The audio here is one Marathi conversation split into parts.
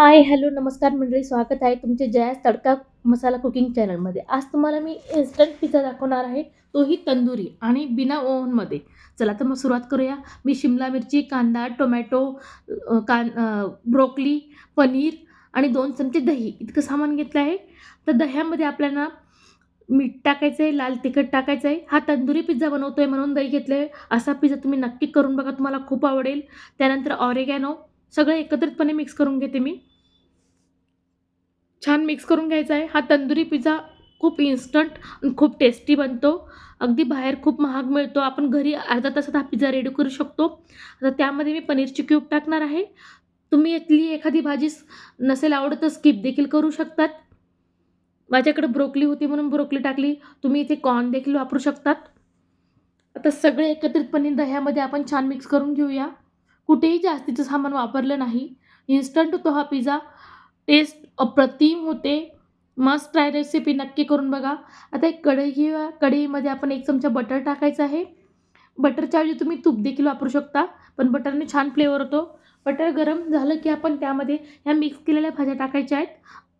हाय हॅलो नमस्कार मंडळी स्वागत आहे तुमचे जयास तडका मसाला कुकिंग चॅनलमध्ये. आज तुम्हाला मी इन्स्टंट पिझ्झा दाखवणार आहे. तोही तंदुरी आणि बिना ओव्हनमध्ये. चला तर मग सुरुवात करूया. मी शिमला मिरची कांदा टोमॅटो कान ब्रोकली पनीर आणि दोन चमचे दही. इतकं सामान घेतलं आहे. तर दह्यामध्ये आपल्याला मीठ टाकायचं आहे लाल तिखट टाकायचं आहे हा तंदुरी पिझ्झा बनवतो आहे म्हणून दही घेतलं आहे असा पिझ्झा तुम्ही नक्की करून बघा. तुम्हाला खूप आवडेल. त्यानंतर ऑरेगॅनो सगळं एकत्रितपणे मिक्स करून घेते मी. छान मिक्स करून घ्यायचा आहे. हा तंदुरी पिझ्झा खूप इन्स्टंट खूप टेस्टी बनतो. अगदी बाहेर खूप महाग मिळतो. आपण घरी अर्धा तासात हा पिझ्झा रेडी करू शकतो. आता त्यामध्ये मी पनीरची क्यूब टाकणार आहे. तुम्ही यातली एखादी भाजी नसेल आवडत तर स्किप देखील करू शकतात. माझ्याकडे ब्रोकली होती म्हणून ब्रोकली टाकली. तुम्ही इथे कॉर्न देखील वापरू शकतात. आता सगळे एकत्रितपणे दह्यामध्ये आपण छान मिक्स करून घेऊया. कुठेही जास्तीचं सामान वापरलं नाही. इन्स्टंट होतो हा पिझ्झा टेस्ट अप्रतिम होते. मस्त ट्राय रेसिपी नक्की करून बघा. आता एक कढई घेऊया कढईमध्ये आपण एक चमचा बटर टाकायचं आहे. बटरच्या ऐवजी तुम्ही तूप देखील वापरू शकता पण बटरने छान फ्लेवर होतो. बटर गरम झालं की आपण त्यामध्ये ह्या मिक्स केलेल्या भाज्या टाकायच्या आहेत.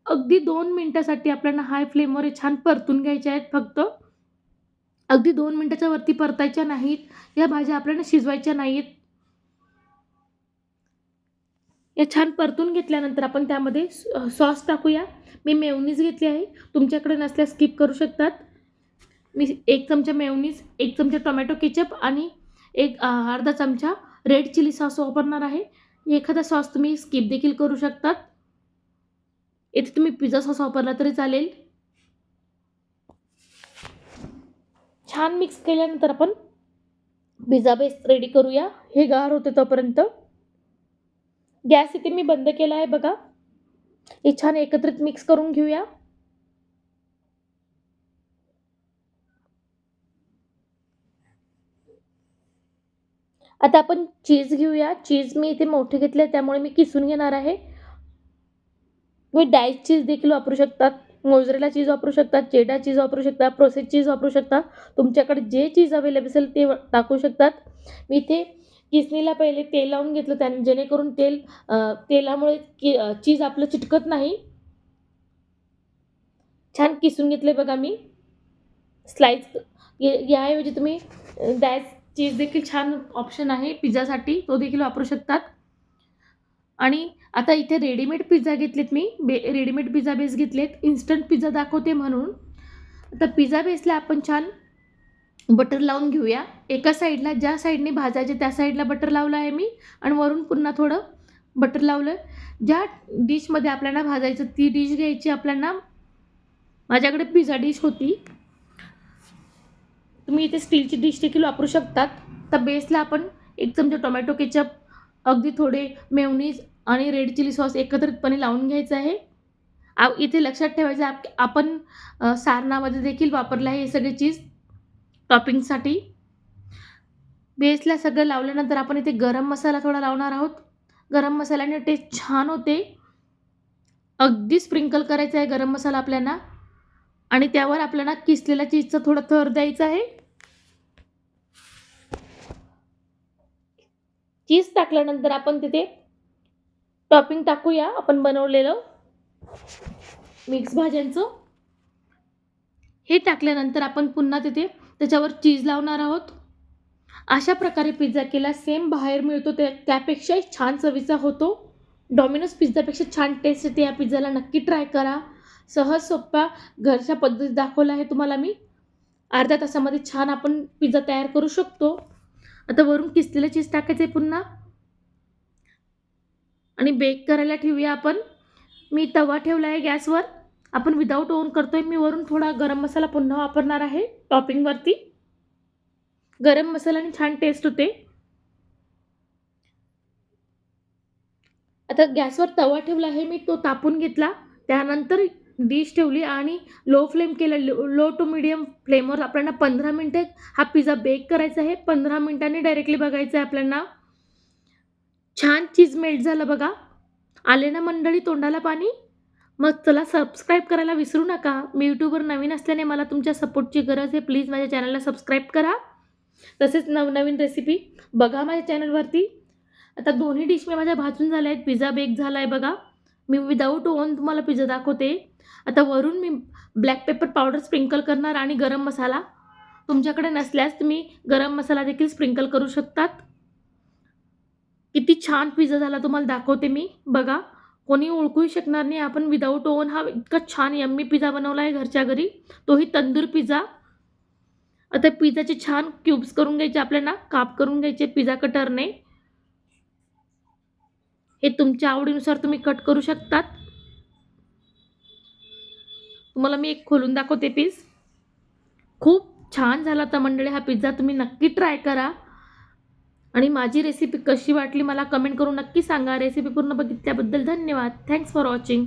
अगदी दोन मिनटासाठी आपल्याला हाय फ्लेमवर छान परतून घ्यायच्या आहेत फक्त. अगदी दोन मिनटाच्या वरती परतायच्या नाहीत. या भाज्या आपल्याला शिजवायच्या नाहीत. या छान परतून घेतल्यानंतर आपण त्यामध्ये सॉस टाकूया. मी मेवनीज घेतली आहे. तुमच्याकडे नसल्यास स्किप करू शकतात. मी एक चमचा मेवनीज एक चमचा टोमॅटो केचप आणि एक अर्धा चमचा रेड चिली सॉस वापरणार आहे. एखादा सॉस तुम्ही स्किप देखील करू शकतात. येथे तुम्ही पिझ्झा सॉस वापरला तरी चालेल. छान मिक्स केल्यानंतर आपण पिझ्झा बेस रेडी करूया. हे गार होते तोपर्यंत. गॅस इथे मी बंद केला आहे बघा. हे छान एकत्रित मिक्स करून घेऊया. आता आपण चीज घेऊया. चीज मी इथे मोठे घेतले त्यामुळे मी किसून घेणार आहे. तुम्ही डाईस चीज देखील वापरू शकतात. मोजरेला चीज वापरू शकतात चेडा चीज वापरू शकता प्रोसेस चीज वापरू शकता तुमच्याकडे जे चीज अवेलेबल असेल ते टाकू शकतात. मी इथे किसणीला पहिले तेल लावून घेतलं त्या जेणेकरून तेल तेलामुळे की चीज आपलं चिटकत नाही. छान किसून घेतले बघा मी. स्लाइस याऐवजी तुम्ही डॅश चीज देखील छान ऑप्शन आहे पिझ्झासाठी. तो देखील वापरू शकतात. आणि आता इथे रेडीमेड पिझ्झा घेतलेत मी. बे रेडीमेड पिझ्झा बेस घेतलेत. इन्स्टंट पिझ्झा दाखवते म्हणून. आता पिझ्झा बेसला आपण छान बटर लावून घेऊया. एका साईडला ज्या साईडने भाजायचे त्या साईडला बटर लावलं आहे मी. आणि वरून पुन्हा थोडं बटर लावलं ज्या डिशमध्ये आपल्याला भाजायचं ती डिश घ्यायची आपल्याला माझ्याकडे पिझ्झा डिश होती. तुम्ही इथे स्टीलची डिश देखील वापरू शकतात. तर बेसला आपण एक चमचा टोमॅटो केचप अगदी थोडे मेवनीज आणि रेड चिली सॉस एकत्रितपणे लावून घ्यायचं आहे. आ इथे लक्षात ठेवायचं आप आपण सारणामध्ये देखील वापरलं आहे हे सगळे चीज. टॉपिंगसाठी बेसला सगळं लावल्यानंतर आपण इथे गरम मसाला थोडा लावणार आहोत. गरम मसाल्याने टेस्ट छान होते. अगदी स्प्रिंकल करायचं आहे गरम मसाला आपल्याला. आणि त्यावर आपल्याला किसलेल्या चीजचा थोडा थर द्यायचा आहे. चीज टाकल्यानंतर आपण तिथे टॉपिंग टाकूया. आपण बनवलेलं मिक्स भाज्यांचं. हे टाकल्यानंतर आपण पुन्हा तिथे त्याच्यावर चीज लावणार आहोत. अशा प्रकारे पिझ्झा केला. सेम बाहेर मिळतो त्या त्यापेक्षाही छान चवीचा होतो. डॉमिनोज पिझ्झापेक्षा छान टेस्ट येते या पिझ्झाला. नक्की ट्राय करा. सहज सोप्पा घरच्या पद्धतीत दाखवला आहे तुम्हाला मी. अर्ध्या तासामध्ये छान आपण पिझ्झा तयार करू शकतो. आता वरून किसलेलं चीज टाकायचं आहे पुन्हा. आणि बेक करायला ठेवूया आपण. मी तवा ठेवला आहे गॅसवर. आपण विदाऊट करतो करतोय मी वरून थोडा गरम मसाला पुन्हा वापरणार आहे टॉपिंगवरती गरम मसाल्याने छान टेस्ट होते. आता गॅसवर तवा ठेवला आहे मी तो तापून घेतला. त्यानंतर डिश ठेवली आणि लो फ्लेम केलं लो लो टू मिडियम फ्लेमवर आपल्याला पंधरा मिनटं हा पिझ्झा बेक करायचा आहे. पंधरा मिनटांनी डायरेक्टली बघायचं आहे आपल्याला. छान चीज मेल्ट झालं बघा. आले ना मंडळी तोंडाला पाणी? मग चला सबस्क्राईब करायला विसरू नका. मी यूट्यूबवर नवीन असल्याने मला तुमच्या सपोर्टची गरज आहे. प्लीज माझ्या चॅनलला सबस्क्राईब करा. तसेच नवनवीन रेसिपी बघा माझ्या चॅनलवरती आता दोन्ही डिश मी माझ्या भाजून झाल्या आहेत. पिझ्झा बेक झाला आहे बघा. मी विदाऊट ओन तुम्हाला पिझ्झा दाखवते. आता वरून मी ब्लॅक पेपर पावडर स्प्रिंकल करणार आणि गरम मसाला. तुमच्याकडे नसल्यास तुम्ही गरम मसाला देखील स्प्रिंकल करू शकतात. किती छान पिझ्झा झाला तुम्हाला दाखवते मी. बघा. कोणी ओळखूही शकणार नाही. आपण विदाऊट ओव्हन हा इतका छान यम्मी पिझ्झा बनवला आहे घरच्या घरी. तोही तंदूर पिझ्झा आता पिझ्झाचे छान क्यूब्स करून घ्यायचे आपल्याला. काप करून घ्यायचे पिझ्झा कटरने हे तुमच्या आवडीनुसार तुम्ही कट करू शकतात. तुम्हाला मी एक खोलून दाखवते पीस खूप छान झाला आता मंडळी हा पिझ्झा तुम्ही नक्की ट्राय करा. आणि माझी रेसिपी कशी वाटली मला कमेंट करून नक्की सांगा. रेसिपी पूर्ण बघितल्याबद्दल धन्यवाद. Thanks for watching